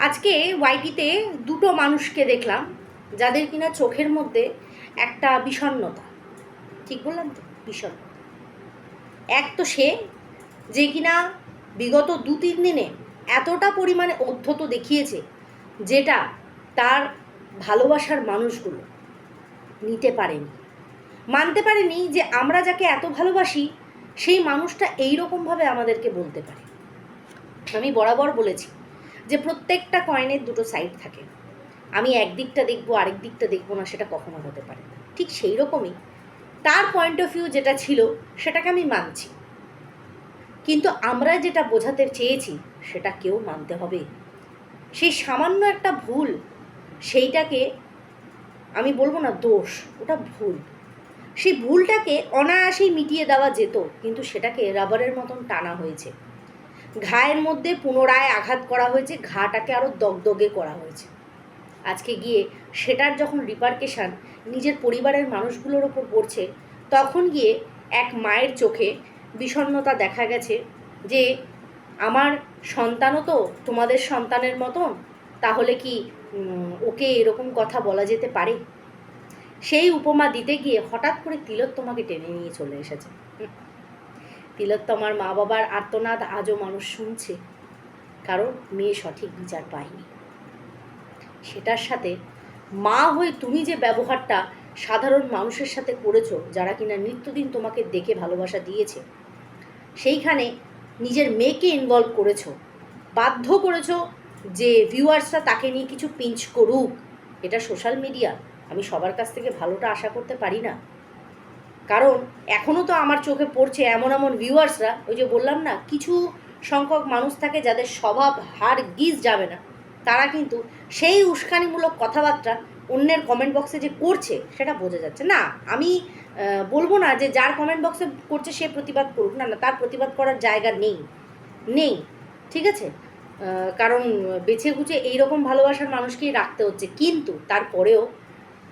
আজকে ওয়াইটিতে দুটো মানুষকে দেখলাম, যাদের কিনা চোখের মধ্যে একটা বিষণ্ণতা। ঠিক বললাম তো? বিষণ্ণতা। এক তো সে যে কিনা বিগত দু তিন দিনে এতটা পরিমাণে অধ্যত দেখিয়েছে, যেটা তার ভালোবাসার মানুষগুলো নিতে পারেনি। মানতে পারেনি যে আমরা যাকে এত ভালোবাসি, সেই মানুষটা এই রকমভাবে আমাদেরকে বলতে পারে। আমি বরাবর বলেছি যে প্রত্যেকটা কয়েনের দুটো সাইড থাকে। আমি একদিকটা দেখব আরেক দিকটা দেখব না, সেটা কখনো হতে পারে ঠিক সেই রকমই তার পয়েন্ট অফ ভিউ যেটা ছিল, সেটাকে আমি মানছি। কিন্তু আমরা যেটা বোঝাতে চেয়েছি, সেটা কেউ মানতে হবে। সেই সামান্য একটা ভুল, সেইটাকে আমি বলব না দোষ, ওটা ভুল। সেই ভুলটাকে অনায়াসেই মিটিয়ে দেওয়া যেত, কিন্তু সেটাকে রাবারের মতন টানা হয়েছে। ঘায়ের মধ্যে পুনরায় আঘাত করা হয়েছে, ঘাটাকে আরও দগদগে করা হয়েছে আজকে গিয়ে সেটার যখন রিপার্কেশান নিজের পরিবারের মানুষগুলোর ওপর পড়ছে, তখন গিয়ে এক মায়ের চোখে বিষণ্ণতা দেখা গেছে যে, আমার সন্তানও তো তোমাদের সন্তানের মতন, তাহলে কি ওকে এরকম কথা বলা যেতে পারে সেই উপমা দিতে গিয়ে হঠাৎ করে তিলোত্তমাকে টেনে নিয়ে চলে এসেছে। তিলোত্তমার মা বাবার আর্তনাদ আজও মানুষ শুনছে। কারণ মেয়ে সঠিক বিচার পায়নি। সেটার সাথে মা হয়ে তুমি যে ব্যবহারটা সাধারণ মানুষের সাথে করেছ, যারা কিনা নিত্যদিন তোমাকে দেখে ভালোবাসা দিয়েছে, সেইখানে নিজের মেয়েকে ইনভলভ করেছ। বাধ্য করেছ যে ভিউয়ার্সরা তাকে নিয়ে কিছু পিঞ্চ করুক। এটা সোশ্যাল মিডিয়া আমি সবার কাছ থেকে ভালোটা আশা করতে পারি না। কারণ এখনও তো আমার চোখে পড়ছে এমন এমন ভিউয়ার্সরা ওই যে বললাম না, কিছু সংখ্যক মানুষ থাকে যাদের স্বভাব, হার, গিজ যাবে না। তারা কিন্তু সেই উস্কানিমূলক কথাবার্তা অন্যের কমেন্ট বক্সে যে করছে, সেটা বোঝা যাচ্ছে। না, আমি বলব না যে যার কমেন্ট বক্সে করছে সে প্রতিবাদ করুক। না না, তার প্রতিবাদ করার জায়গা নেই। নেই, ঠিক আছে? কারণ বেছে গুছে এইরকম ভালোবাসার মানুষকেই রাখতে হচ্ছে। কিন্তু তারপরেও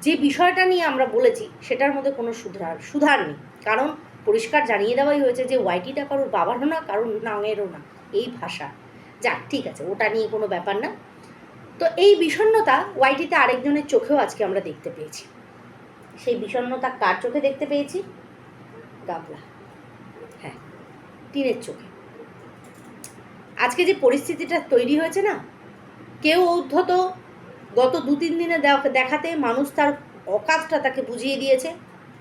যে বিষয়টা নিয়ে আমরা বলেছি, সেটার মধ্যে কোনো সুধার সুধার নেই। কারণ পরিষ্কার জানিয়ে দেওয়াই হয়েছে যে ওয়াইটিটা কারোর বাবারও না, কারোর নাঙেরও না। এই ভাষা। যাক, ঠিক আছে, ওটা নিয়ে কোনো ব্যাপার না। তো এই বিষণ্নতা ওয়াইটিতে আরেকজনের চোখেও আজকে আমরা দেখতে পেয়েছি। সেই বিষণ্নতা কার চোখে দেখতে পেয়েছি? গাবলা। হ্যাঁ টিনের চোখে। আজকে যে পরিস্থিতিটা তৈরি হয়েছে না, কেউ উদ্ধত গত দু তিন দিনে দেখাতে মানুষ তার অকাতটা তাকে বুঝিয়ে দিয়েছে।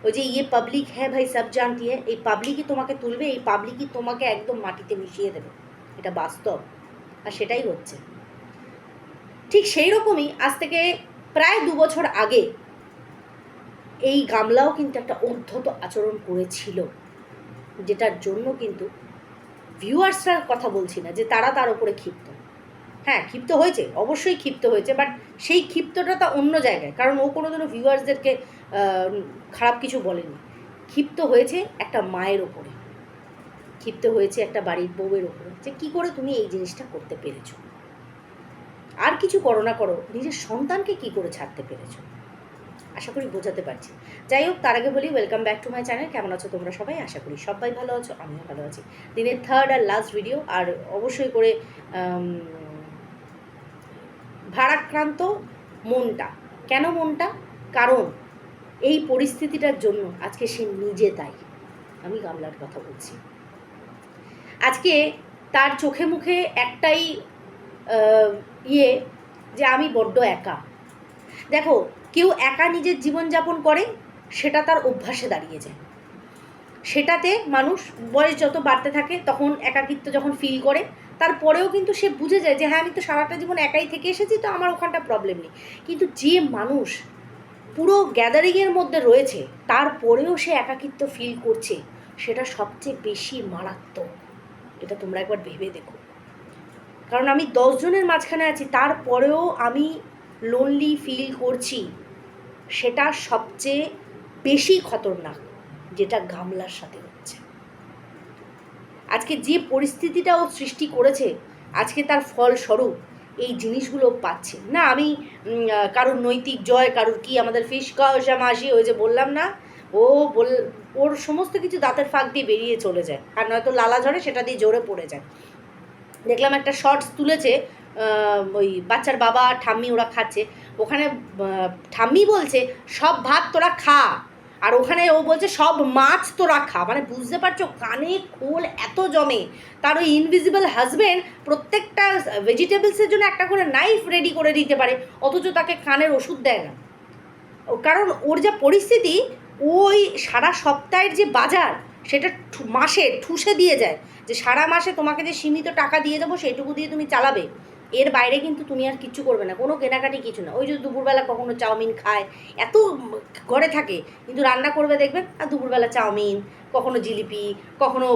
ওই যে ইয়ে পাবলিক হ্যাঁ ভাই, সব জানতি হ্যাঁ। এই পাবলিকই তোমাকে তুলবে, এই পাবলিকই তোমাকে একদম মাটিতে মিশিয়ে দেবে। এটা বাস্তব, আর সেটাই হচ্ছে। ঠিক সেই রকমই আজ থেকে প্রায় দু বছর আগে এই গামলাও কিন্তু একটা অধ্যত আচরণ করেছিল, যেটার জন্য কিন্তু ভিউয়ার্সরার কথা বলছি না, যে তারা তার উপরে ক্ষিপ্ত। হ্যাঁ ক্ষিপ্ত হয়েছে, অবশ্যই ক্ষিপ্ত হয়েছে বাট সেই ক্ষিপ্তটা তা অন্য জায়গায়, কারণ ও কোনোদিনও ভিউয়ার্সদেরকে খারাপ কিছু বলেনি। ক্ষিপ্ত হয়েছে একটা মায়ের ওপরে, ক্ষিপ্ত হয়েছে একটা বাড়ির বউয়ের ওপরে, যে কী করে তুমি এই জিনিসটা করতে পেরেছ? আর কিছু করো না করো, নিজের সন্তানকে কি করে ছাড়তে পেরেছ? আশা করি বোঝাতে পারছি। যাই হোক, তার আগে বলি welcome back to my channel কেমন আছো তোমরা সবাই? আশা করি সবাই ভালো আছো, আমিও ভালো আছি। দিনের থার্ড আর লাস্ট ভিডিও আর অবশ্যই করে ভারাক্রান্ত মনটা। কেন মনটা? কারণ এই পরিস্থিতিটার জন্য আজকে সে নিজে তাই আমি গামলার কথা বলছি। আজকে তার চোখে মুখে একটাই ইয়ে যে আমি বড্ড একা। দেখো, কেউ একা নিজের জীবনযাপন করে, সেটা তার অভ্যাসে দাঁড়িয়ে যায়। সেটাতে মানুষ বয়স যত বাড়তে থাকে, তখন একাকিত্ব যখন ফিল করে তারপরেও কিন্তু সে বুঝে যায় যে হ্যাঁ আমি তো সারাটা জীবন একাই থেকে এসেছি, তো আমার ওখানটা প্রবলেম নেই। কিন্তু যে মানুষ পুরো গ্যাদারিংয়ের মধ্যে রয়েছে, তারপরেও সে একাকিত্ব ফিল করছে, সেটা সবচেয়ে বেশি মারাত্মক। এটা তোমরা একবার ভেবে দেখো। কারণ আমি দশজনের মাঝখানে আছি, তারপরেও আমি লোনলি ফিল করছি, সেটা সবচেয়ে বেশি খতরনাক, যেটা গামলার সাথে আজকে যে পরিস্থিতিটা ও সৃষ্টি করেছে, আজকে তার ফলস্বরূপ এই জিনিসগুলো পাচ্ছে। না, আমি কারোর নৈতিক জয়, কারোর কি আমাদের ফিস কষা মাসি, ওই যে বললাম না, ও বল, ওর সমস্ত কিছু দাঁতের ফাঁক দিয়ে বেরিয়ে চলে যায়। আর নয়তো লালা ঝরে সেটা দিয়ে জোরে পড়ে যায়। দেখলাম একটা শর্টস তুলেছে ওই বাচ্চার বাবা, ঠাম্মি ওরা খাচ্ছে। ওখানে ঠাম্মি বলছে, সব ভাত তোরা খা। আর ওখানে ও বলছে, সব মাছ তো রাখা মানে বুঝতে পারছ, কানে খোল এত জমে। তার ওই ইনভিজিবল হাজবেন্ড প্রত্যেকটা ভেজিটেবলসের জন্য একটা করে নাইফ রেডি করে দিতে পারে। অথচ তাকে কানের ওষুধ দেয় না। কারণ ওর যা পরিস্থিতি ওই সারা সপ্তাহের যে বাজার, সেটা মাসে ঠুসে দিয়ে যায়। যে সারা মাসে তোমাকে যে সীমিত টাকা দিয়ে দেবো, সেইটুকু দিয়ে তুমি চালাবে। এর বাইরে কিন্তু তুমি আর কিচ্ছু করবে না, কোনো কেনাকাটি কিছু না। ওই যে দুপুরবেলা কখনো চাউমিন খায়, এত ঘরে থাকে, কিন্তু রান্না করবে দেখবে, আর দুপুরবেলা চাউমিন, কখনো জিলিপি, কখনো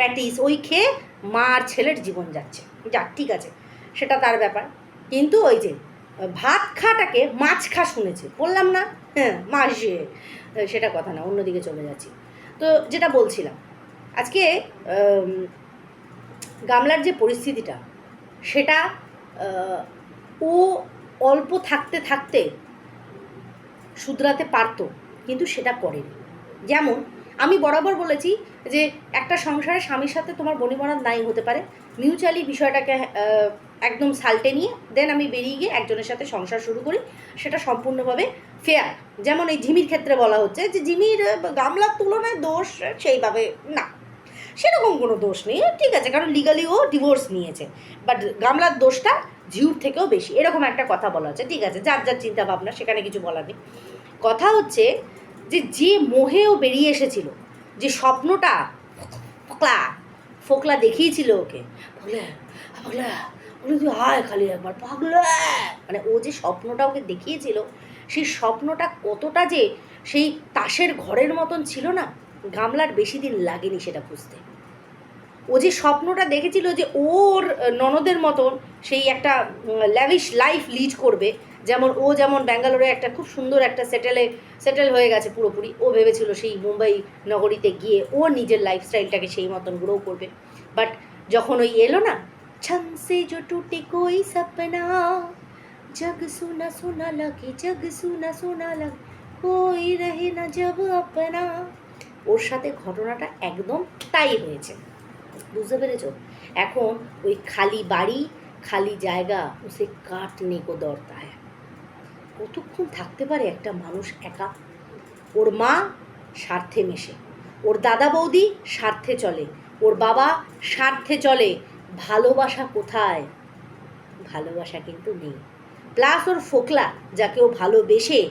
প্যাটিস, ওই খেয়ে মা আর ছেলের জীবন যাচ্ছে। যাক ঠিক আছে, সেটা তার ব্যাপার। কিন্তু ওই যে, ভাত খাটাকে মাছ খা শুনেছে, বললাম না? হ্যাঁ মাছ সেটা কথা না, অন্যদিকে চলে যাচ্ছি। তো যেটা বলছিলাম, আজকে গামলার যে পরিস্থিতিটা সেটা ও অল্প থাকতে থাকতে শুধরাতে পারতো, কিন্তু সেটা করেনি। যেমন, আমি বরাবর বলেছি যে, একটা সংসারে স্বামীর সাথে তোমার বনিবনাত নাই হতে পারে। মিউচুয়ালি বিষয়টাকে একদম সাল্টে নিয়ে দেন আমি বেরিয়ে গিয়ে একজনের সাথে সংসার শুরু করি, সেটা সম্পূর্ণভাবে ফেয়ার যেমন এই ঝিমির ক্ষেত্রে বলা হচ্ছে যে, ঝিমির গামলার তুলনায় দোষ সেইভাবে না। সেরকম কোনো দোষ নেই। ঠিক আছে, কারণ লিগালি ও ডিভোর্স নিয়েছে। বাট গামলার দোষটা ঝিউর থেকেও বেশি। এরকম একটা কথা বলা হচ্ছে ঠিক আছে, যার যার চিন্তা ভাবনা সেখানে কিছু বলা নেই। কথা হচ্ছে যে যে মোহেও বেরিয়ে এসেছিল, যে স্বপ্নটা ফোকলা ফোকলা দেখিয়েছিল ওকে পাগলা বলে তুই আয় খালি একবার, পাগলা। মানে ও যে স্বপ্নটা ওকে দেখিয়েছিল, সেই স্বপ্নটা কতটা যে সেই তাসের ঘরের মতন ছিল না, গামলার বেশি দিন লাগেনি সেটা বুঝতে। ও যে স্বপ্নটা দেখেছিল যে ওর ননদের মতন সেই একটা ল্যাভিশ লাইফ লিড করবে, যেমন ও যেমন ব্যাঙ্গালোরে একটা খুব সুন্দর একটা সেটেলে সেটেল হয়ে গেছে পুরোপুরি, ও ভেবেছিল সেই মুম্বাই নগরীতে গিয়ে ও নিজের লাইফস্টাইলটাকে সেই মতন গ্রো করবে। বাট যখন ওই এলো না, ছনসে জো টুটে কই সপনা, জগ সোনা সোনা লাগে, জগ সোনা সোনা লাগে, কই রহে না জব আপনা। ওর সাথে ঘটনাটা একদম তাই হয়েছে। বুঝতে পেরেছ? এখন ওই খালি বাড়ি, খালি জায়গা, সে কাটনে কো হয় কতক্ষণ থাকতে পারে একটা মানুষ একা? ওর মা স্বার্থে মেশে, ওর দাদা বৌদি স্বার্থে চলে, ওর বাবা স্বার্থে চলে, ভালোবাসা কোথায়? ভালোবাসা কিন্তু নেই। প্লাস ওর ফোকলা, যাকে ও ভালোবেসে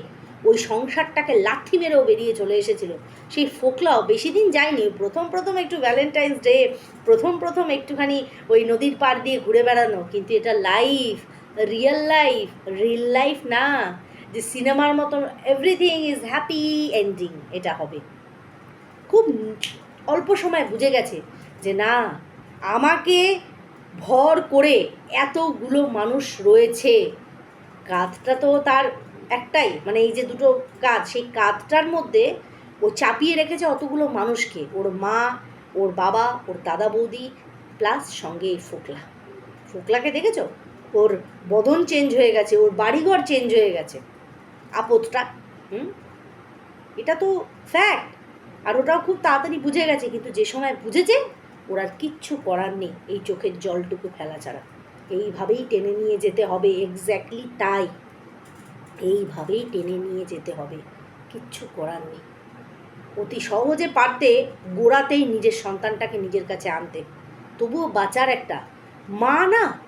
ওই সংসারটাকে লাথি মেরেও বেরিয়ে চলে এসেছিল। সেই ফোকলাও বেশি দিন যায়নি। প্রথম প্রথম একটু ভ্যালেন্টাইন্স ডে প্রথম প্রথম একটুখানি ওই নদীর পাড় দিয়ে ঘুরে বেড়ানো। কিন্তু এটা life real life real life না। যে সিনেমার মতন এভরিথিং ইজ হ্যাপি এন্ডিং এটা হবে। খুব অল্প সময় বুঝে গেছে যে না, আমাকে ভর করে এতগুলো মানুষ রয়েছে। কাঁধটা তো তার একটাই মানে এই যে দুটো কাজ, সেই কাজটার মধ্যে ও চাপিয়ে রেখেছে অতগুলো মানুষকে। ওর মা, ওর বাবা, ওর দাদা বৌদি, প্লাস সঙ্গে এই ফোকলা। ফোকলাকে দেখেছ? ওর বদন চেঞ্জ হয়ে গেছে, ওর বাড়িঘর চেঞ্জ হয়ে গেছে। আপদটা, হুম? এটা তো ফ্যাক্ট আর ওটাও খুব তাড়াতাড়ি বুঝে গেছে, কিন্তু যে সময় বুঝেছে, ওর আর কিচ্ছু করার নেই, এই চোখের জলটুকু ফেলা ছাড়া। এইভাবেই টেনে নিয়ে যেতে হবে এক্স্যাক্টলি তাই। এইভাবেই টেনে নিয়ে যেতে হবে। কিচ্ছু করার নেই। অতি সহজে পারতে গোড়াতেই নিজের সন্তানটাকে নিজের কাছে আনতে। তবুও বাঁচার একটা। মা না,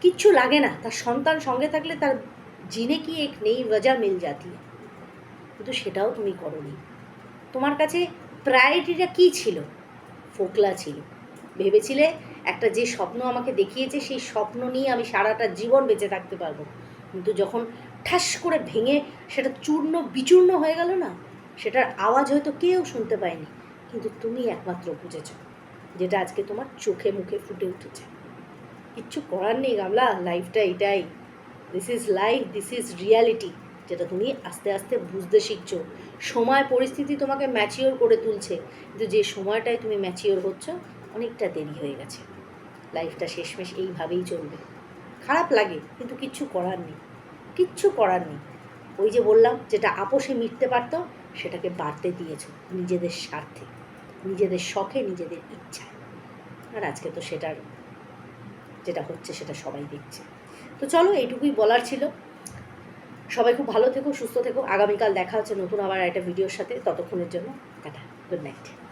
কিচ্ছু লাগে না। তার সন্তান সঙ্গে থাকলে তার জিনে কি এক নেই রজা মিল জাতি। কিন্তু সেটাও তুমি করনি। তোমার কাছে প্রায়োরিটিটা কী ছিল? ফোকলা ছিল। ভেবেছিলে একটা যে স্বপ্ন আমাকে দেখিয়েছে, সেই স্বপ্ন নিয়ে আমি সারাটা জীবন বেঁচে থাকতে পারব। কিন্তু যখন ঠাস করে ভেঙে সেটা চূর্ণ বিচূর্ণ হয়ে গেল না, সেটার আওয়াজ হয়তো কেউ শুনতে পায়নি, কিন্তু তুমি একমাত্র বুঝেছ যেটা আজকে তোমার চোখে মুখে ফুটে উঠেছে। কিচ্ছু করার নেই গামলা, লাইফটা এটাই। This is life this is reality যেটা তুমি আস্তে আস্তে বুঝতে শিখছো। সময়, পরিস্থিতি তোমাকে ম্যাচিওর করে তুলছে, কিন্তু যে সময়টায় তুমি ম্যাচিওর হচ্ছ, অনেকটা দেরি হয়ে গেছে। লাইফটা শেষমেশ এইভাবেই চলবে। খারাপ লাগে, কিন্তু কিচ্ছু করার নেই। কিচ্ছু করার নেই। ওই যে বললাম, যেটা আপোষে মিটতে পারতো, সেটাকে বাড়তে দিয়েছ নিজেদের স্বার্থে, নিজেদের শখে, নিজেদের ইচ্ছায়। আর আজকে তো সেটার, যেটা হচ্ছে সেটা সবাই দেখছে। তো চলো, এইটুকুই বলার ছিল। সবাই খুব ভালো থেকো, সুস্থ থেকো। আগামীকাল দেখা হচ্ছে নতুন আবার একটা ভিডিওর সাথে। ততক্ষণের জন্য টাটা গুড নাইট